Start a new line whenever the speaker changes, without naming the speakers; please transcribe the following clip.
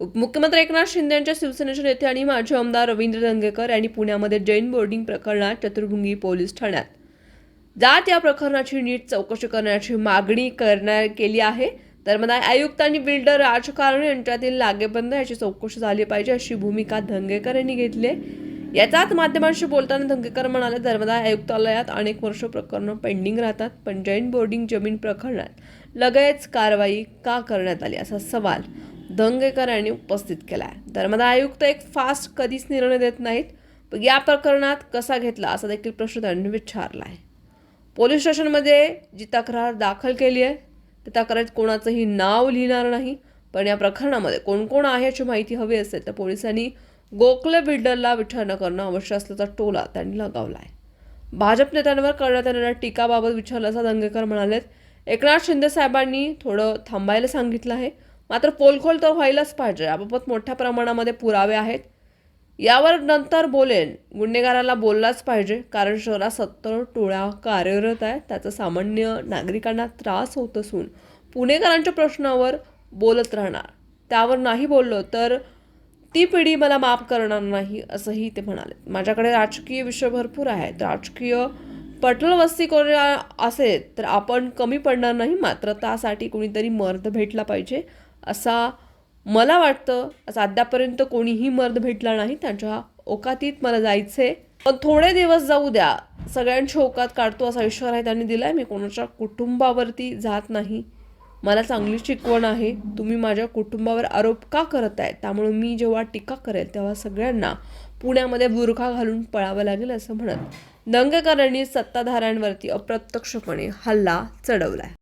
मुख्यमंत्री एकनाथ शिंदे यांच्या शिवसेनेचे नेते आणि माजी आमदार रवींद्र दंगेकर यांनी पुण्यामध्ये जैन बोर्डिंग प्रकरणात चतुर्भुंगी पोलीस ठाण्यात. जात या प्रकरणाची नीट चौकशी करण्याची मागणी करण्यात केली आहे. धर्मदाय आयुक्त आणि बिल्डर राजकारण यांच्यातील लागेबंद याची चौकशी झाली पाहिजे अशी भूमिका धंगेकर यांनी घेतली याचाच माध्यमांशी बोलताना धंगेकर म्हणाले धर्मदाय आयुक्तालयात अनेक वर्ष प्रकरणं पेंडिंग राहतात पण जैन बोर्डिंग जमीन प्रकरणात लगेच कारवाई का करण्यात आली? असा सवाल दंगेकर यांनी उपस्थित केला आहे धर्मदा आयुक्त एक फास्ट कधीच निर्णय देत नाहीत पण या प्रकरणात कसा घेतला असा देखील प्रश्न त्यांनी विचारला आहे पोलीस स्टेशनमध्ये जी तक्रार दाखल केली आहे त्या तक्रारीत कोणाचंही नाव लिहिणार नाही पण या प्रकरणामध्ये कोण कोण आहे याची माहिती हवी असेल तर पोलिसांनी गोखले बिल्डरला विचारणा करणं आवश्यक असल्याचा टोला त्यांनी लगावला आहे भाजप नेत्यांवर करण्यात येणाऱ्या टीकाबाबत विचारलं असं दंगेकर म्हणालेत एकनाथ शिंदे साहेबांनी थोडं थांबायला सांगितलं आहे मात्र पोलखोल तर व्हायलाच पाहिजे. याबाबत मोठ्या प्रमाणामध्ये पुरावे आहेत. यावर नंतर बोलेन. गुन्हेगाराला बोललाच पाहिजे. कारण शहरात सत्तर टोळ्या कार्यरत आहेत. त्याचा सामान्य नागरिकांना त्रास होत असून पुणेकरांच्या प्रश्नावर बोलत राहणार. त्यावर नाही बोललो तर ती पिढी मला माफ करणार नाही असंही ते म्हणाले. माझ्याकडे राजकीय विषय भरपूर आहेत. राजकीय पटलवस्ती कोणी असेल तर आपण कमी पडणार नाही. मात्र त्यासाठी कुणीतरी मर्द भेटला पाहिजे. असा मला वाटतं असं अद्यापर्यंत कोणीही मर्द भेटला नाही त्यांच्या ओकातीत मला जायचंय पण थोडे दिवस जाऊ द्या. सगळ्यांची ओकात काढतो असा इशारा त्यांनी दिलाय. मी कोणाच्या कुटुंबावरती जात नाही. मला चांगली शिकवण आहे. तुम्ही माझ्या कुटुंबावर आरोप का करत आहे त्यामुळे मी जेव्हा टीका करेल तेव्हा सगळ्यांना पुण्यामध्ये बुरखा घालून पळावं लागेल असं म्हणत दंगेकरांनी सत्ताधाऱ्यांवरती अप्रत्यक्षपणे हल्ला चढवलाय.